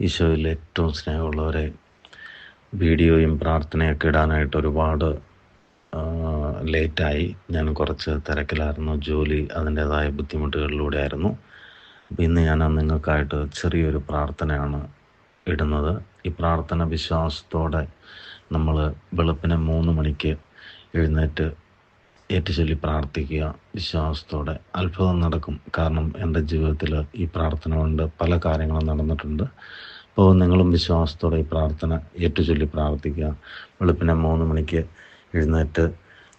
ഈശോയിൽ ഏറ്റവും സ്നേഹമുള്ളവരെ വീഡിയോയും പ്രാർത്ഥനയൊക്കെ ഇടാനായിട്ട് ഒരുപാട് ലേറ്റായി. ഞാൻ കുറച്ച് തിരക്കിലായിരുന്നു. ജോലി അതിന്റേതായ ബുദ്ധിമുട്ടുകളിലൂടെ ആയിരുന്നു ഇന്ന് ഞാൻ നിങ്ങൾക്കായിട്ട് ചെറിയൊരു പ്രാർത്ഥനയാണ് ഇടുന്നത്. ഈ പ്രാർത്ഥന വിശ്വാസത്തോടെ നമ്മൾ വെളുപ്പിന് മൂന്ന് മണിക്ക് എഴുന്നേറ്റ് ഏറ്റുചൊല്ലി പ്രാർത്ഥിക്കുക വിശ്വാസത്തോടെ അത്ഭുതം നടക്കും. കാരണം എന്റെ ജീവിതത്തിൽ ഈ പ്രാർത്ഥന കൊണ്ട് പല കാര്യങ്ങളും നടന്നിട്ടുണ്ട്. അപ്പോൾ നിങ്ങളും വിശ്വാസത്തോടെ ഈ പ്രാർത്ഥന ഏറ്റുചൊല്ലി പ്രാർത്ഥിക്കുക. വെളുപ്പിനെ മൂന്ന് മണിക്ക് എഴുന്നേറ്റ്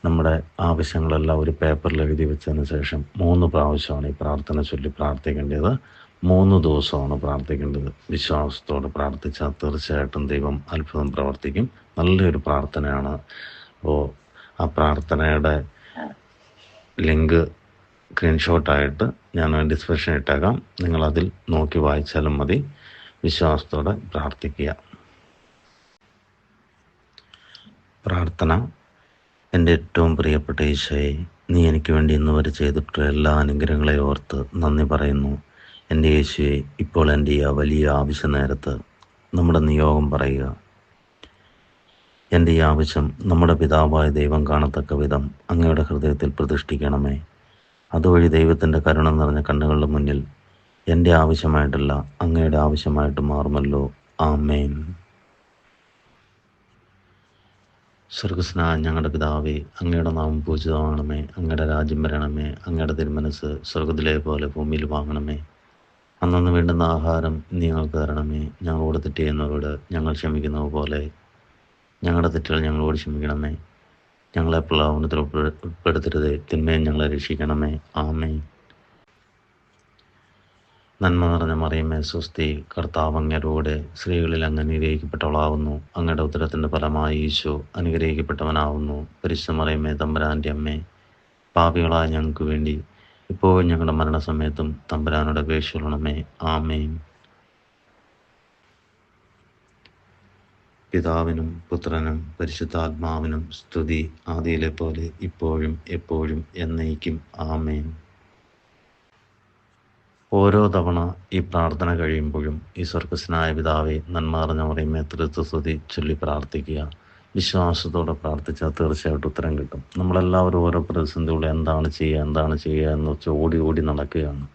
നമ്മുടെ ആവശ്യങ്ങളെല്ലാം ഒരു പേപ്പറിൽ എഴുതി വെച്ചതിന് ശേഷം മൂന്ന് പ്രാവശ്യമാണ് ഈ പ്രാർത്ഥന ചൊല്ലി പ്രാർത്ഥിക്കേണ്ടത്. മൂന്ന് ദിവസമാണ് പ്രാർത്ഥിക്കേണ്ടത്. വിശ്വാസത്തോടെ പ്രാർത്ഥിച്ചാൽ തീർച്ചയായിട്ടും ദൈവം അത്ഭുതം പ്രവർത്തിക്കും. നല്ലൊരു പ്രാർത്ഥനയാണ്. അപ്പോൾ ആ പ്രാർത്ഥനയുടെ ലിങ്ക് സ്ക്രീൻഷോട്ടായിട്ട് ഞാൻ ഡിസ്ക്രിപ്ഷൻ ഇട്ടേക്കാം. നിങ്ങളതിൽ നോക്കി വായിച്ചാലും മതി. വിശ്വാസത്തോടെ പ്രാർത്ഥിക്കുക. പ്രാർത്ഥന. എന്റെ ഏറ്റവും പ്രിയപ്പെട്ട ഈശോയെ നീ എനിക്ക് വേണ്ടി ഇന്ന് വരെ ചെയ്തിട്ടുള്ള എല്ലാ അനുഗ്രഹങ്ങളെ ഓർത്ത് നന്ദി പറയുന്നു. എന്റെ യേശുവെ ഇപ്പോൾ എന്റെ ഈ വലിയ ആവശ്യ നേരത്ത് നമ്മുടെ നിയോഗം പറയുക. എന്റെ ഈ ആവശ്യം നമ്മുടെ പിതാവായ ദൈവം കാണത്തക്ക വിധം അങ്ങയുടെ ഹൃദയത്തിൽ പ്രതിഷ്ഠിക്കണമേ. അതുവഴി ദൈവത്തിന്റെ കരുണ നിറഞ്ഞ കണ്ണുകളുടെ മുന്നിൽ എന്റെ ആവശ്യമായിട്ടല്ല അങ്ങയുടെ ആവശ്യമായിട്ട് മാറുമല്ലോ. ആമേൻ. സർഗസ്ന ഞങ്ങളുടെ പിതാവേ അങ്ങയുടെ നാമം പൂജിതമാണമേ അങ്ങയുടെ രാജ്യം വരണമേ അങ്ങയുടെ തിരുമനസ് സ്വർഗത്തിലെ പോലെ ഭൂമിയിൽ വാങ്ങണമേ. അന്നു വേണ്ടുന്ന ആഹാരം നീ ഞങ്ങൾക്ക് തരണമേ. ഞങ്ങളോട് തെറ്റ് ഞങ്ങൾ ക്ഷമിക്കുന്നത് പോലെ ഞങ്ങളുടെ തെറ്റുകൾ ഞങ്ങളോട് ക്ഷമിക്കണമേ ഞങ്ങളെ പ്രലോഭനത്തിൽ ഉൾപ്പെടുത്തരുത്. തിന്മയും ഞങ്ങളെ രക്ഷിക്കണമേ. ആമേ നന്മ നിറഞ്ഞ മറിയമ്മേ സ്വസ്തി കർത്താവ് അങ്ങരോടെ സ്ത്രീകളിൽ അങ്ങ് അനുഗ്രഹിക്കപ്പെട്ടവളാവുന്നു. അങ്ങയുടെ ഉത്തരത്തിന്റെ ഫലമായി ഈശോ അനുഗ്രഹിക്കപ്പെട്ടവനാവുന്നു. പരിശുദ്ധ മറിയമേ തമ്പുരാന്റെ അമ്മേ പാപികളായ ഞങ്ങൾക്ക് വേണ്ടി ഇപ്പോഴും ഞങ്ങളുടെ മരണസമയത്തും തമ്പുരാനോട് അപേക്ഷിക്കണമേ. ആമേൻ. പിതാവിനും പുത്രനും പരിശുദ്ധാത്മാവിനും സ്തുതി ആദിയിലെ പോലെ ഇപ്പോഴും എപ്പോഴും എന്നേക്കും. ആമേൻ. ഓരോ തവണ ഈ പ്രാർത്ഥന കഴിയുമ്പോഴും ഈ സ്വർഗസ്നായ പിതാവെ നന്മ അറിഞ്ഞ മേത്രത്വ സ്തുതി ചൊല്ലി പ്രാർത്ഥിക്കുക. വിശ്വാസത്തോടെ പ്രാർത്ഥിച്ചാൽ തീർച്ചയായിട്ടും ഉത്തരം കിട്ടും. നമ്മളെല്ലാവരും ഓരോ പ്രതിസന്ധികളും എന്താണ് ചെയ്യുക എന്താണ് ചെയ്യുക എന്ന് വെച്ച് ഓടി ഓടി നടക്കുകയാണ്.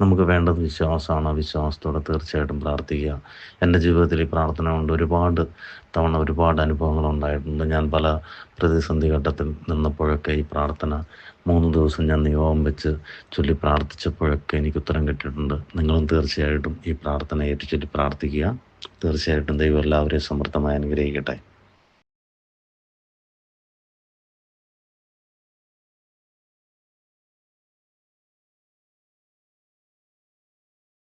നമുക്ക് വേണ്ടത് വിശ്വാസമാണ്. വിശ്വാസത്തോടെ തീർച്ചയായിട്ടും പ്രാർത്ഥിക്കുക. എന്റെ ജീവിതത്തിൽ ഈ പ്രാർത്ഥന കൊണ്ട് ഒരുപാട് തവണ ഒരുപാട് അനുഭവങ്ങൾ ഉണ്ടായിട്ടുണ്ട്. ഞാൻ പല പ്രതിസന്ധി ഘട്ടത്തിൽ നിന്നപ്പോഴൊക്കെ ഈ പ്രാർത്ഥന മൂന്ന് ദിവസം ഞാൻ നിയോഗം വെച്ച് ചൊല്ലി പ്രാർത്ഥിച്ചപ്പോഴൊക്കെ എനിക്ക് ഉത്തരം കിട്ടിയിട്ടുണ്ട്. നിങ്ങളും തീർച്ചയായിട്ടും ഈ പ്രാർത്ഥന ഏറ്റുചൊല്ലി പ്രാർത്ഥിക്കുക. തീർച്ചയായിട്ടും ദൈവം എല്ലാവരെയും സമൃദ്ധമായി അനുഗ്രഹിക്കട്ടെ.